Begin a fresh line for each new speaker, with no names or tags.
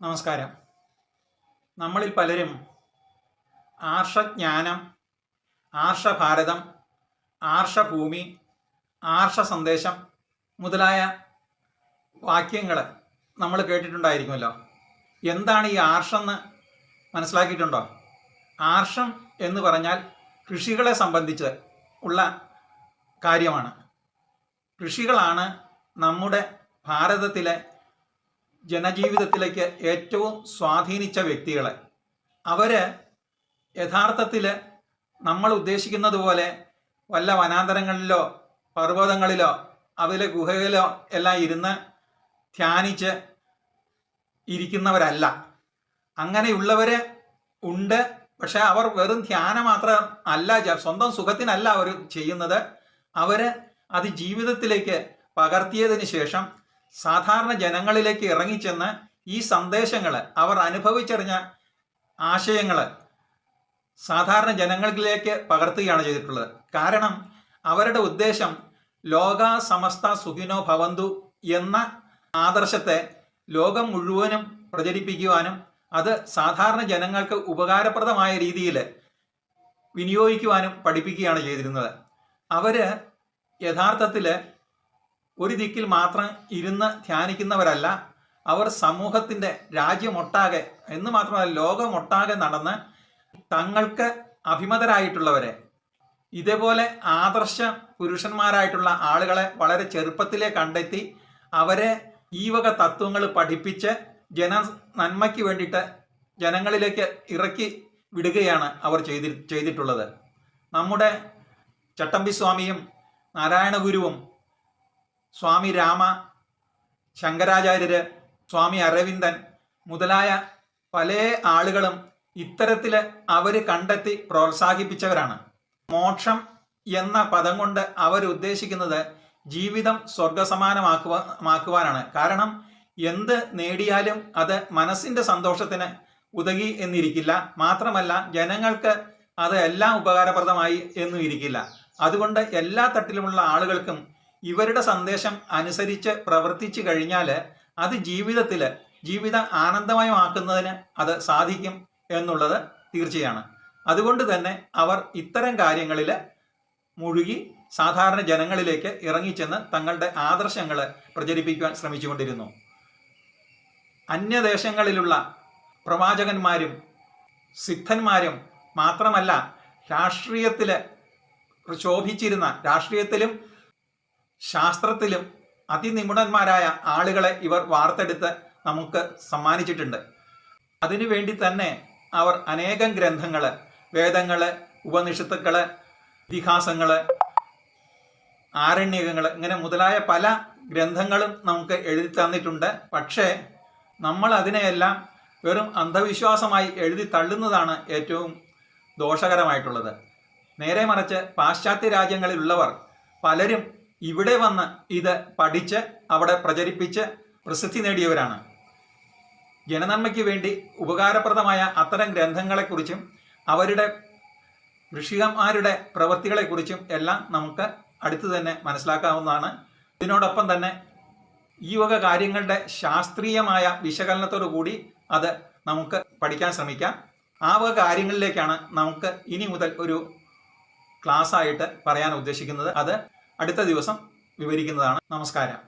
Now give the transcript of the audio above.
നമസ്കാരം. നമ്മളിൽ പലരും ആർഷജ്ഞാനം ആർഷഭാരതം ആർഷഭൂമി ആർഷ സന്ദേശം മുതലായ വാക്യങ്ങൾ നമ്മൾ കേട്ടിട്ടുണ്ടായിരിക്കുമല്ലോ. എന്താണ് ഈ ആർഷെന്ന് മനസ്സിലാക്കിയിട്ടുണ്ടോ? ആർഷം എന്ന് പറഞ്ഞാൽ കൃഷികളെ സംബന്ധിച്ച് ഉള്ള കാര്യമാണ്. കൃഷികളാണ് നമ്മുടെ ഭാരതത്തിലെ ജനജീവിതത്തിലേക്ക് ഏറ്റവും സ്വാധീനിച്ച വ്യക്തികളെ. അവർ യഥാർത്ഥത്തിൽ നമ്മൾ ഉദ്ദേശിക്കുന്നത് പോലെ വല്ല വനാന്തരങ്ങളിലോ പർവതങ്ങളിലോ അതിലെ ഗുഹയിലോ എല്ലാം ഇരുന്ന് ധ്യാനിച്ച് ഇരിക്കുന്നവരല്ല. അങ്ങനെയുള്ളവർ ഉണ്ട്. പക്ഷെ അവർ വെറും ധ്യാനം മാത്രം അല്ല സ്വന്തം സുഖത്തിനല്ല അവർ ചെയ്യുന്നത്. അവർ അത് ജീവിതത്തിലേക്ക് പകർത്തിയതിന് ശേഷം സാധാരണ ജനങ്ങളിലേക്ക് ഇറങ്ങിച്ചെന്ന് ഈ സന്ദേശങ്ങൾ അവർ അനുഭവിച്ചറിഞ്ഞ ആശയങ്ങൾ സാധാരണ ജനങ്ങളിലേക്ക് പകർത്തുകയാണ് ചെയ്തിട്ടുള്ളത്. കാരണം അവരുടെ ഉദ്ദേശം ലോക സമസ്ത സുഖിനോ ഭവന്തു എന്ന ആദർശത്തെ ലോകം മുഴുവനും പ്രചരിപ്പിക്കുവാനും അത് സാധാരണ ജനങ്ങൾക്ക് ഉപകാരപ്രദമായ രീതിയിൽ വിനിയോഗിക്കുവാനും പഠിപ്പിക്കുകയാണ് ചെയ്തിരുന്നത്. അവർ യഥാർത്ഥത്തിൽ ഒരു ദിക്കിൽ മാത്രം ഇരുന്ന് ധ്യാനിക്കുന്നവരല്ല അവർ സമൂഹത്തിന്റെ രാജ്യമൊട്ടാകെ എന്ന് മാത്രമല്ല ലോകമൊട്ടാകെ നടന്ന് തങ്ങൾക്ക് അഭിമതരായിട്ടുള്ളവരെ ഇതേപോലെ ആദർശ പുരുഷന്മാരായിട്ടുള്ള ആളുകളെ വളരെ ചെറുപ്പത്തിലെ കണ്ടെത്തി അവരെ ഈ വക തത്വങ്ങൾ പഠിപ്പിച്ച് ജന നന്മയ്ക്ക് വേണ്ടിയിട്ട് ജനങ്ങളിലേക്ക് ഇറക്കി വിടുകയാണ് അവർ ചെയ്തി ചെയ്തിട്ടുള്ളത്. നമ്മുടെ ചട്ടമ്പി സ്വാമിയും നാരായണ ഗുരുവും സ്വാമി രാമ ശങ്കരാചാര്യര് സ്വാമി അരവിന്ദൻ മുതലായ പല ആളുകളും ഇത്തരത്തിൽ അവർ കണ്ടെത്തി പ്രോത്സാഹിപ്പിച്ചവരാണ്. മോക്ഷം എന്ന പദം കൊണ്ട് അവർ ഉദ്ദേശിക്കുന്നത് ജീവിതം സ്വർഗസമാനമാക്കുവാനാണ് കാരണം എന്ത് നേടിയാലും അത് മനസ്സിന്റെ സന്തോഷത്തിന് ഉതകി എന്നിരിക്കില്ല. മാത്രമല്ല ജനങ്ങൾക്ക് അത് എല്ലാം ഉപകാരപ്രദമായി എന്നും ഇരിക്കില്ല. അതുകൊണ്ട് എല്ലാ തട്ടിലുമുള്ള ആളുകൾക്കും ഇവരുടെ സന്ദേശം അനുസരിച്ച് പ്രവർത്തിച്ചു കഴിഞ്ഞാൽ അത് ജീവിതത്തിൽ ജീവിത ആനന്ദമയമാക്കുന്നതിന് അത് സാധിക്കും എന്നുള്ളത് തീർച്ചയാണ്. അതുകൊണ്ട് തന്നെ അവർ ഇത്തരം കാര്യങ്ങളിൽ മുഴുകി സാധാരണ ജനങ്ങളിലേക്ക് ഇറങ്ങിച്ചെന്ന് തങ്ങളുടെ ആദർശങ്ങൾ പ്രചരിപ്പിക്കുവാൻ ശ്രമിച്ചുകൊണ്ടിരുന്നു. അന്യദേശങ്ങളിലുള്ള പ്രവാചകന്മാരും സിദ്ധന്മാരും മാത്രമല്ല രാഷ്ട്രീയത്തിൽ ശോഭിച്ചിരുന്ന രാഷ്ട്രീയത്തിലും ശാസ്ത്രത്തിലും അതിനിപുണന്മാരായ ആളുകളെ ഇവർ വാർത്തെടുത്ത് നമുക്ക് സമ്മാനിച്ചിട്ടുണ്ട്. അതിനുവേണ്ടി തന്നെ അവർ അനേകം ഗ്രന്ഥങ്ങൾ വേദങ്ങൾ ഉപനിഷത്തുക്കൾ ഇതിഹാസങ്ങൾ ആരണ്യകങ്ങൾ ഇങ്ങനെ മുതലായ പല ഗ്രന്ഥങ്ങളും നമുക്ക് എഴുതി തന്നിട്ടുണ്ട്. പക്ഷേ നമ്മൾ അതിനെയെല്ലാം വെറും അന്ധവിശ്വാസമായി എഴുതി തള്ളുന്നതാണ് ഏറ്റവും ദോഷകരമായിട്ടുള്ളത്. നേരെ മറിച്ച് പാശ്ചാത്യ രാജ്യങ്ങളിലുള്ളവർ പലരും ഇവിടെ വന്ന് ഇത് പഠിച്ച് അവിടെ പ്രചരിപ്പിച്ച് പ്രസിദ്ധി നേടിയവരാണ്. ജനനന്മയ്ക്ക് വേണ്ടി ഉപകാരപ്രദമായ അത്തരം ഗ്രന്ഥങ്ങളെക്കുറിച്ചും അവരുടെ ഋഷികന്മാരുടെ പ്രവൃത്തികളെക്കുറിച്ചും എല്ലാം നമുക്ക് അടുത്ത് തന്നെ മനസ്സിലാക്കാവുന്നതാണ്. ഇതിനോടൊപ്പം തന്നെ ഈ വക കാര്യങ്ങളുടെ ശാസ്ത്രീയമായ വിശകലനത്തോടു കൂടി അത് നമുക്ക് പഠിക്കാൻ ശ്രമിക്കാം. ആ വക കാര്യങ്ങളിലേക്കാണ് നമുക്ക് ഇനി മുതൽ ഒരു ക്ലാസ് ആയിട്ട് പറയാൻ ഉദ്ദേശിക്കുന്നത്. അത് അടുത്ത ദിവസം വിവരിക്കുന്നതാണ് നമസ്കാരം.